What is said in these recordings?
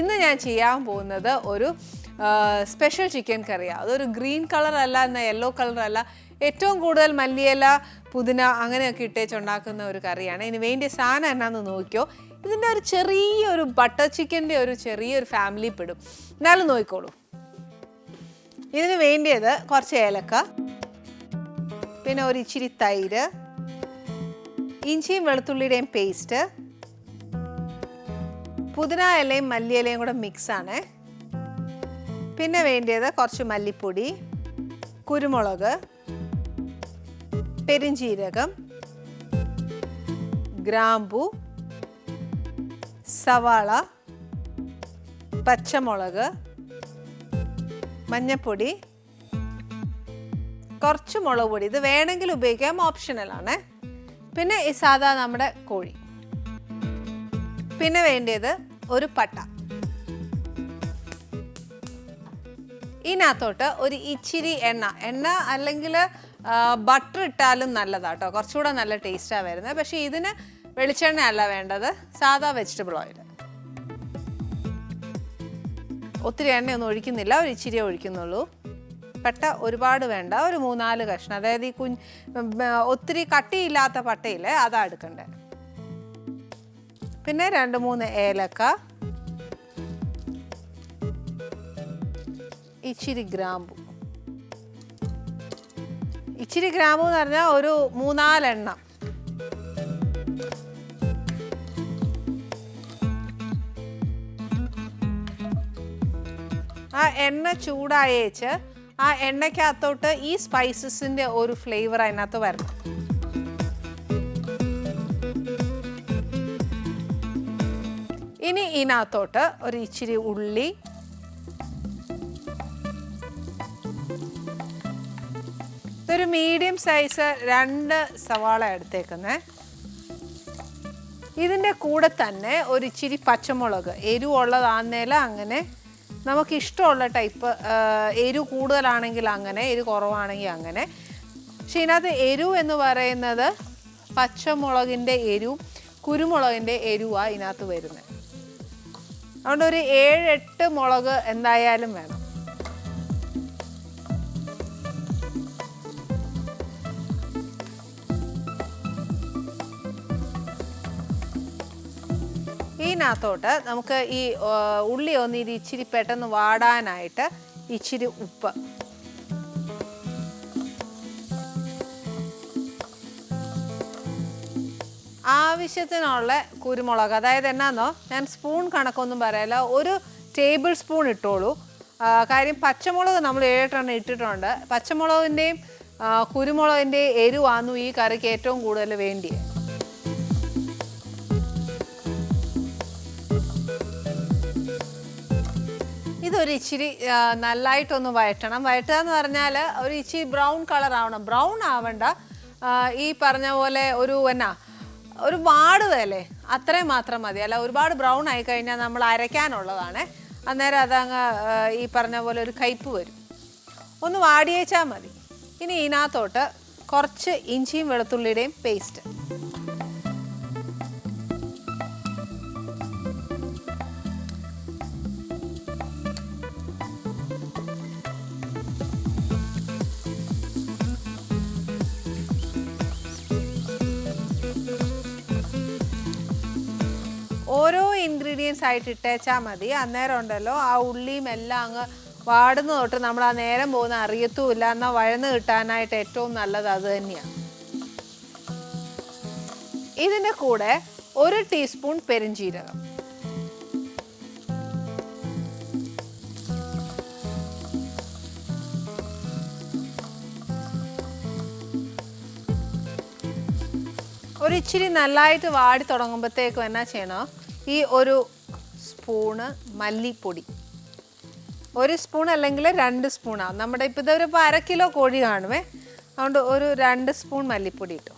ഇന്ന് ഞാൻ ചെയ്യാൻ പോകുന്നത് ഒരു സ്പെഷ്യൽ ചിക്കൻ കറിയാണ് അതൊരു ഗ്രീൻ കളർ അല്ല എന്ന യെല്ലോ കളർ അല്ല. ഏറ്റവും കൂടുതൽ മല്ലിയില പുതിന അങ്ങനെയൊക്കെ ഇട്ടേച്ചുണ്ടാക്കുന്ന ഒരു കറിയാണ്. ഇതിന് വേണ്ടിയ സാധനം എന്നാന്ന് നോക്കിയോ ഇതിന്റെ ഒരു ചെറിയൊരു ബട്ടർ ചിക്കന്റെ ഒരു ചെറിയൊരു ഫാമിലി പെടും എന്നാലും നോക്കിക്കോളൂ. ഇതിന് വേണ്ടിയത് കുറച്ച് ഏലക്ക പിന്നെ ഒരു ഇച്ചിരി തൈര് ഇഞ്ചിയും വെളുത്തുള്ളിയുടെയും പേസ്റ്റ് പുതിന ഇലയും മല്ലി ഇലയും കൂടെ മിക്സ് ആണ് പിന്നെ വേണ്ടിയത് കുറച്ച് മല്ലിപ്പൊടി കുരുമുളക് പെരിഞ്ചീരകം ഗ്രാമ്പു സവാള പച്ചമുളക് മഞ്ഞപ്പൊടി കുറച്ച് മുളക് പൊടി. ഇത് വേണമെങ്കിൽ ഉപയോഗിക്കാം ഓപ്ഷണലാണ് പിന്നെ ഈ സാധാ നമ്മുടെ കോഴി. പിന്നെ വേണ്ടത് ഒരു പട്ട. ഇതിനകത്തോട്ട് ഒരു ഇച്ചിരി എണ്ണ. എണ്ണ അല്ലെങ്കിൽ ബട്ടർ ഇട്ടാലും നല്ലതാട്ടോ കുറച്ചുകൂടെ നല്ല ടേസ്റ്റാണ് വരുന്നത്. പക്ഷേ ഇതിന് വെളിച്ചെണ്ണ അല്ല വേണ്ടത്. സാധാ വെജിറ്റബിൾ ഓയിൽ ഒത്തിരി എണ്ണയൊന്നും ഒഴിക്കുന്നില്ല. ഒരു ഇച്ചിരി ഒഴിക്കുന്നുള്ളൂ. പട്ട ഒരുപാട് വേണ്ട. ഒരു മൂന്നാൽ കഷ്ണം. അതായത് ഈ കുഞ്ഞ് ഒത്തിരി കട്ടിയില്ലാത്ത പട്ടയിൽ അതാ എടുക്കണ്ടേ. പിന്നെ രണ്ട് മൂന്ന് ഏലക്ക. ഇച്ചിരി ഗ്രാമ്പു. ഇച്ചിരി ഗ്രാമ്പു എന്ന് പറഞ്ഞാൽ ഒരു മൂന്നാലെണ്ണം. ആ എണ്ണ ചൂടായേച്ച് ആ എണ്ണയ്ക്കകത്തോട്ട് ഈ സ്പൈസസിന്റെ ഒരു ഫ്ലേവർ അതിനകത്ത് വരണം. ഇതിനകത്തോട്ട് ഒരു ഇച്ചിരി ഉള്ളി. ഇതൊരു മീഡിയം സൈസ് രണ്ട് സവാള എടുത്തേക്കുന്നേ. ഇതിന്റെ കൂടെ തന്നെ ഒരു ഇച്ചിരി പച്ചമുളക്. എരിവുള്ളതാന്നേല അങ്ങനെ നമുക്ക് ഇഷ്ടമുള്ള ടൈപ്പ് എരിവ് കൂടുതലാണെങ്കിൽ അങ്ങനെ എരിവ് കുറവാണെങ്കിൽ അങ്ങനെ. പക്ഷെ ഇതിനകത്ത് എരിവ് എന്ന് പറയുന്നത് പച്ചമുളകിന്റെ എരിവും കുരുമുളകിന്റെ എരിവാണ് ഇതിനകത്ത് വരുന്നത് അതുകൊണ്ട് ഒരു ഏഴ് എട്ട് മുളക് എന്തായാലും വേണം. ഇതിനകത്തോട്ട് നമുക്ക് ഈ ഉള്ളി ഒന്ന് ഇത് ഇച്ചിരി പെട്ടെന്ന് വാടാനായിട്ട് ഇച്ചിരി ഉപ്പ്. ആവശ്യത്തിനുള്ള കുരുമുളക്. അതായത് എന്നാന്നോ? ഞാൻ സ്പൂൺ കണക്കൊന്നും പറയല്ല. ഒരു ടേബിൾ സ്പൂൺ ഇട്ടോളൂ. കാര്യം പച്ചമുളക് നമ്മൾ ഏഴെട്ടെണ്ണം ഇട്ടിട്ടുണ്ട്. പച്ചമുളകിന്റെയും കുരുമുളകിന്റെയും എരിവാന്നു ഈ കറിക്ക് ഏറ്റവും കൂടുതൽ വേണ്ടിയത് ഇതൊരു ഇച്ചിരി നല്ലതായിട്ടൊന്ന് വഴറ്റണം. വഴറ്റുക എന്ന് പറഞ്ഞാൽ ഒരു ഇച്ചിരി ബ്രൗൺ കളർ ആവണം ബ്രൗൺ ആവണ്ട. ഈ പറഞ്ഞ പോലെ ഒരു എന്നാ ഒരു വേലേ? അത്രയും മാത്രം മതി. അല്ല ഒരുപാട് ബ്രൗൺ ആയി കഴിഞ്ഞാൽ നമ്മൾ അരയ്ക്കാനുള്ളതാണ്. അന്നേരം അതങ്ങ് ഈ പറഞ്ഞ പോലെ ഒരു കയ്പ്പ് വരും. ഒന്ന് വാടിയേച്ചാൽ മതി. ഇനി ഇതിനകത്തോട്ട് കുറച്ച് ഇഞ്ചിയും വെളുത്തുള്ളിയുടെയും പേസ്റ്റ് ഇൻഗ്രീഡിയൻസ് ആയിട്ട് ഇട്ടേച്ചാൽ മതി. അന്നേരം ഉണ്ടല്ലോ ആ ഉള്ളിയും എല്ലാം അങ്ങ് വാടുന്ന തൊട്ട് നമ്മൾ ആ നേരം പോകുന്ന അറിയത്തുമില്ല. എന്നാൽ വഴന്ന് കിട്ടാനായിട്ട് ഏറ്റവും നല്ലത് അത് തന്നെയാണ് ഇതിന്റെ കൂടെ ഒരു ടീസ്പൂൺ പെരിഞ്ചീരകം. ഒരു ഇച്ചിരി നല്ലതായിട്ട് വാടി തുടങ്ങുമ്പോഴത്തേക്കും എന്നാ ചെയ്യണം? ഈ ഒരു സ്പൂണ് മല്ലിപ്പൊടി. ഒരു സ്പൂൺ അല്ലെങ്കിൽ രണ്ട് സ്പൂണാവും നമ്മുടെ ഇപ്പോൾ ഇതൊരു അര കിലോ കോഴി കാണുമേ അതുകൊണ്ട് ഒരു രണ്ട് സ്പൂൺ മല്ലിപ്പൊടി ഇട്ടു.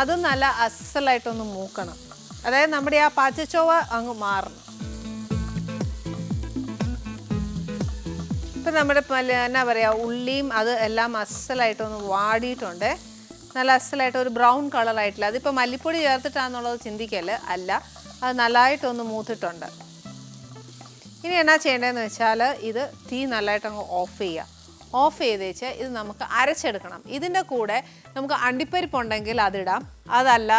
അത് നല്ല അസലായിട്ടൊന്ന് മൂക്കണം. അതായത് നമ്മുടെ ആ പച്ചച്ചോവ അങ്ങ് മാറണം. ഇപ്പം നമ്മുടെ എന്നാ പറയുക ഉള്ളിയും അത് എല്ലാം അസലായിട്ടൊന്ന് വാടിയിട്ടുണ്ട്. നല്ല അസലായിട്ട് ഒരു ബ്രൗൺ കളറായിട്ടില്ല. അതിപ്പോൾ മല്ലിപ്പൊടി ചേർത്തിട്ടാണെന്നുള്ളത് ചിന്തിക്കൽ അല്ല. അത് നല്ലതായിട്ടൊന്ന് മൂത്തിട്ടുണ്ട്. ഇനി എന്നാ ചെയ്യേണ്ടതെന്ന് വെച്ചാൽ ഇത് തീ നല്ലതായിട്ട് അങ്ങ് ഓഫ് ചെയ്യുക ഓഫ് ചെയ്ത് വെച്ച് ഇത് നമുക്ക് അരച്ചെടുക്കണം. ഇതിന്റെ കൂടെ നമുക്ക് അണ്ടിപ്പരിപ്പ് ഉണ്ടെങ്കിൽ അതിടാം അതല്ല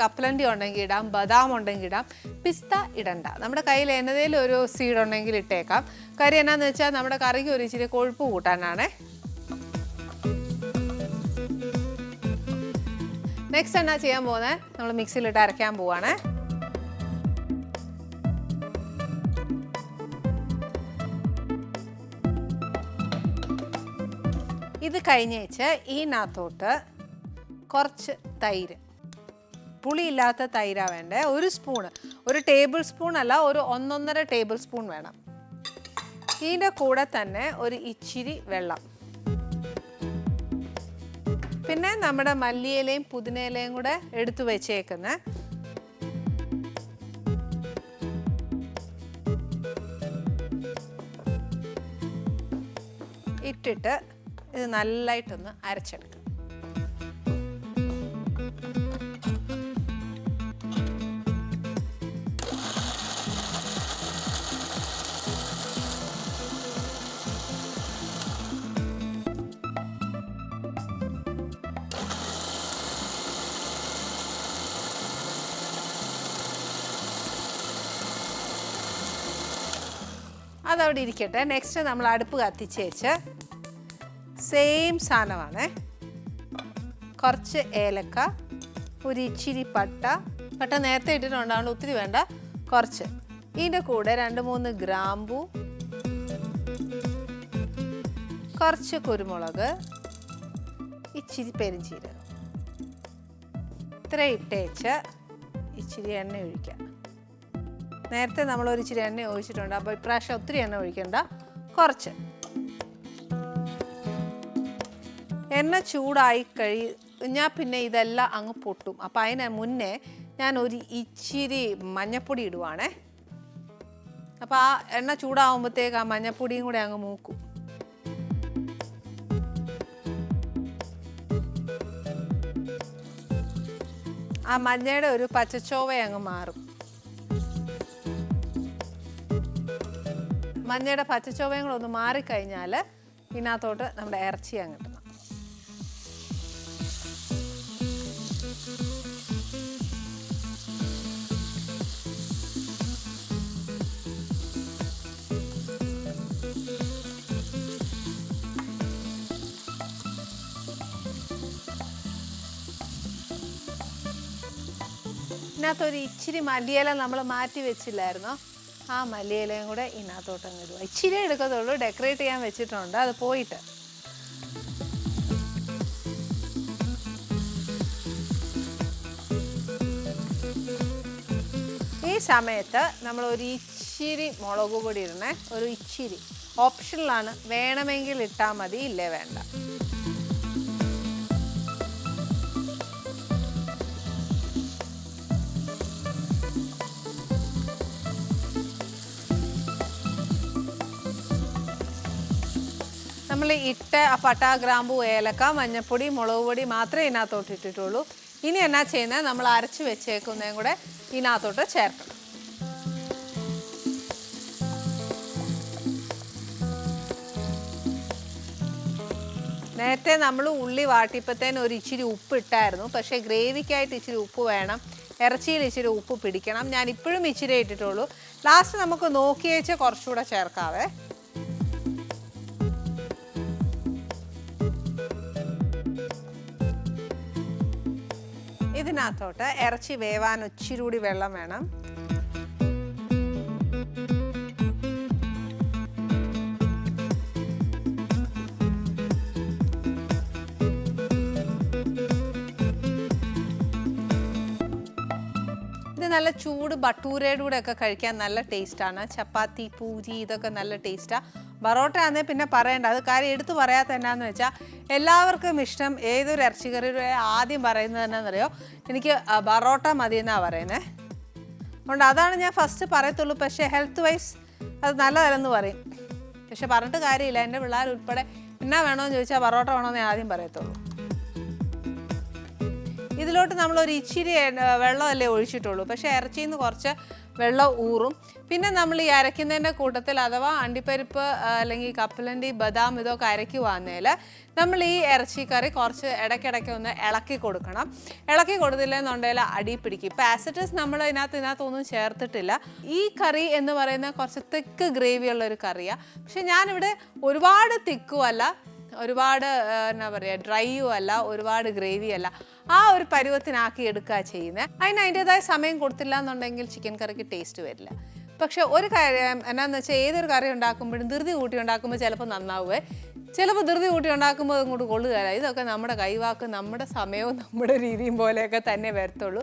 കപ്പലണ്ടി ഉണ്ടെങ്കിൽ ഇടാം ബദാം ഉണ്ടെങ്കിൽ ഇടാം. പിസ്ത ഇടണ്ട. നമ്മുടെ കയ്യിൽ എന്നതേലും ഒരു സീഡ് ഉണ്ടെങ്കിൽ ഇട്ടേക്കാം. കാര്യം എന്നാന്ന് വെച്ചാൽ നമ്മുടെ കറിക്ക് ഒരു ഇച്ചിരി കൊഴുപ്പ് കൂട്ടാനാണേ. നെക്സ്റ്റ് എന്നാ ചെയ്യാൻ പോകുന്നത് നമ്മൾ മിക്സിയിലിട്ട് അരയ്ക്കാൻ പോവാണ്. ഇത് കഴിഞ്ഞേച്ച് ഇതിനകത്തോട്ട് കുറച്ച് തൈര്. പുളിയില്ലാത്ത തൈരാ വേണ്ടേ? ഒരു സ്പൂണ്. ഒരു ടേബിൾ സ്പൂൺ അല്ല ഒരു ഒന്നൊന്നര ടേബിൾ സ്പൂൺ വേണം. ഇതിന്റെ കൂടെ തന്നെ ഒരു ഇച്ചിരി വെള്ളം. പിന്നെ നമ്മുടെ മല്ലിയിലയും പുതിനയിലയും കൂടെ എടുത്തു വെച്ചേക്കുന്ന. ഇട്ടിട്ട് ഇത് നല്ലതായിട്ടൊന്ന് അരച്ചെടുക്കും അതവിടെ ഇരിക്കട്ടെ. നെക്സ്റ്റ് നമ്മൾ അടുപ്പ് കത്തിച്ച് വെച്ച് സെയിം സാധനമാണ്. കുറച്ച് ഏലക്ക ഒരു ഇച്ചിരി പട്ട. പട്ട നേരത്തെ ഇട്ടിട്ടുണ്ടാവുകൊണ്ട് ഒത്തിരി വേണ്ട. കുറച്ച്. ഇതിന്റെ കൂടെ രണ്ട് മൂന്ന് ഗ്രാമ്പു കുറച്ച് കുരുമുളക് ഇച്ചിരി പെരിഞ്ചീരകം. ഇത്ര ഇട്ടേച്ച് ഇച്ചിരി എണ്ണ ഒഴിക്കാം. നേരത്തെ നമ്മൾ ഒരു ഇച്ചിരി എണ്ണ ഒഴിച്ചിട്ടുണ്ട്. അപ്പോൾ ഇപ്രാവശ്യം ഒത്തിരി എണ്ണ ഒഴിക്കണ്ട. കുറച്ച്. എണ്ണ ചൂടായി ഞാൻ പിന്നെ ഇതെല്ലാം അങ്ങ് പൊട്ടും. അപ്പോൾ അതിന് മുന്നേ ഞാൻ ഒരു ഇച്ചിരി മഞ്ഞപ്പൊടി ഇടുവാണേ. അപ്പോൾ ആ എണ്ണ ചൂടാവുമ്പോഴത്തേക്ക് ആ മഞ്ഞപ്പൊടിയും കൂടെ അങ്ങ് മൂക്കും. ആ മഞ്ഞയുടെ ഒരു പച്ചച്ചോവ അങ്ങ് മാറും. മഞ്ഞയുടെ പച്ചച്ചോവയും കൂടെ ഒന്ന് മാറിക്കഴിഞ്ഞാൽ ഇതിനകത്തോട്ട് നമ്മുടെ ഇറച്ചി അങ്ങ് ഇടണം. ഇതിനകത്തൊരു ഇച്ചിരി മല്ലിയില നമ്മൾ മാറ്റി വെച്ചില്ലായിരുന്നോ? ആ മല്ലിയിലയും കൂടെ ഇതിനകത്തോട്ട് അങ്ങ് ഇടുക. ഇച്ചിരി എടുക്കത്തുള്ളൂ. ഡെക്കറേറ്റ് ചെയ്യാൻ വെച്ചിട്ടുണ്ട്. അത് പോയിട്ട്. ഈ സമയത്ത് നമ്മൾ ഒരു ഇച്ചിരി മുളക് പൊടി ഇടണേ. ഒരു ഇച്ചിരി. ഓപ്ഷനിലാണ് വേണമെങ്കിൽ ഇട്ടാൽ മതി ഇല്ലേ വേണ്ട. നമ്മൾ ഇട്ട പട്ട ഗ്രാമ്പു ഏലക്ക മഞ്ഞപ്പൊടി മുളക് പൊടി മാത്രമേ ഇതിനകത്തോട്ട് ഇട്ടിട്ടുള്ളൂ. ഇനി എന്നാ ചെയ്യുന്നത് നമ്മൾ അരച്ച് വെച്ചേക്കുന്നതും കൂടെ ഇതിനകത്തോട്ട് ചേർക്കണം. നേരത്തെ നമ്മൾ ഉള്ളി വാട്ടിപ്പത്തേന് ഒരു ഇച്ചിരി ഉപ്പ് ഇട്ടായിരുന്നു. പക്ഷേ ഗ്രേവിക്കായിട്ട് ഇച്ചിരി ഉപ്പ് വേണം. ഇറച്ചിയിൽ ഇച്ചിരി ഉപ്പ് പിടിക്കണം. ഞാൻ ഇപ്പോഴും ഇച്ചിരി ഇട്ടിട്ടുള്ളൂ. ലാസ്റ്റ് നമുക്ക് നോക്കിയേച്ച് കുറച്ചുകൂടെ ചേർക്കാവേ. ഇതിനകത്തോട്ട് ഇറച്ചി വേവാൻ ഒച്ചിരി കൂടി വെള്ളം വേണം. നല്ല ചൂട് ബട്ടൂരയുടെ കൂടെ ഒക്കെ കഴിക്കാൻ നല്ല ടേസ്റ്റാണ്. ചപ്പാത്തി പൂരി ഇതൊക്കെ നല്ല ടേസ്റ്റാണ് ബറോട്ട ആണെങ്കിൽ പിന്നെ പറയണ്ട. അത് കാര്യം എടുത്തു പറയാത്ത എന്നാന്ന് വെച്ചാൽ എല്ലാവർക്കും ഇഷ്ടം ഏതൊരു ഇറച്ചിക്കറിയുടെ ആദ്യം പറയുന്നത് എന്നാണെന്നറിയോ എനിക്ക് ബറോട്ട മതി എന്നാണ് പറയുന്നത് അതുകൊണ്ട് അതാണ് ഞാൻ ഫസ്റ്റ് പറയത്തുള്ളൂ. പക്ഷേ ഹെൽത്ത് വൈസ് അത് നല്ലതല്ലെന്ന് പറയും. പക്ഷെ പറഞ്ഞിട്ട് കാര്യമില്ല. എന്റെ പിള്ളേർ ഉൾപ്പെടെ എന്നാ വേണമെന്ന് ചോദിച്ചാൽ ബറോട്ട വേണമെന്ന് ആദ്യം പറയത്തുള്ളൂ. ഇതിലോട്ട് നമ്മൾ ഒരു ഇച്ചിരി വെള്ളമല്ലേ ഒഴിച്ചിട്ടുള്ളൂ. പക്ഷേ ഇറച്ചിയിൽ നിന്ന് കുറച്ച് വെള്ളം ഊറും. പിന്നെ നമ്മൾ ഈ അരയ്ക്കുന്നതിന്റെ കൂട്ടത്തിൽ അഥവാ അണ്ടിപ്പരിപ്പ് അല്ലെങ്കിൽ കപ്പലണ്ടി ബദാം ഇതൊക്കെ അരയ്ക്കുവാന്നേൽ നമ്മൾ ഈ ഇറച്ചിക്കറി കുറച്ച് ഇടയ്ക്കിടയ്ക്ക് ഒന്ന് ഇളക്കി കൊടുക്കണം. ഇളക്കി കൊടുത്തില്ലെന്നുണ്ടെങ്കിൽ അടി പിടിക്കും. ഇപ്പം ആസിഡസ് നമ്മൾ ഇതിനകത്ത് ഇതിനകത്തൊന്നും ചേർത്തിട്ടില്ല. ഈ കറി എന്ന് പറയുന്ന കുറച്ച് തിക്ക് ഗ്രേവി ഉള്ളൊരു കറിയാണ് പക്ഷെ ഞാനിവിടെ ഒരുപാട് തിക്കും അല്ല ഒരുപാട് എന്നാ പറയുക ഡ്രൈയും അല്ല ഒരുപാട് ഗ്രേവി അല്ല. ആ ഒരു പരുവത്തിനാക്കി എടുക്കുക ചെയ്യുന്നത് അതിന് അതിന്റെതായ സമയം കൊടുത്തില്ല എന്നുണ്ടെങ്കിൽ ചിക്കൻ കറിക്ക് ടേസ്റ്റ് വരില്ല. പക്ഷെ ഒരു കാര്യം എന്നാന്ന് വെച്ചാൽ ഏതൊരു കറി ഉണ്ടാക്കുമ്പോഴും ധൃതി കൂട്ടി ഉണ്ടാക്കുമ്പോൾ ചിലപ്പോൾ നന്നാവുമേ ചിലപ്പോൾ ധൃതി കൂട്ടി ഉണ്ടാക്കുമ്പോൾ അങ്ങോട്ട് കൊള്ളുകയല്ല ഇതൊക്കെ നമ്മുടെ കൈവാക്ക് നമ്മുടെ സമയവും നമ്മുടെ രീതിയും പോലെയൊക്കെ തന്നെ വരത്തുള്ളൂ.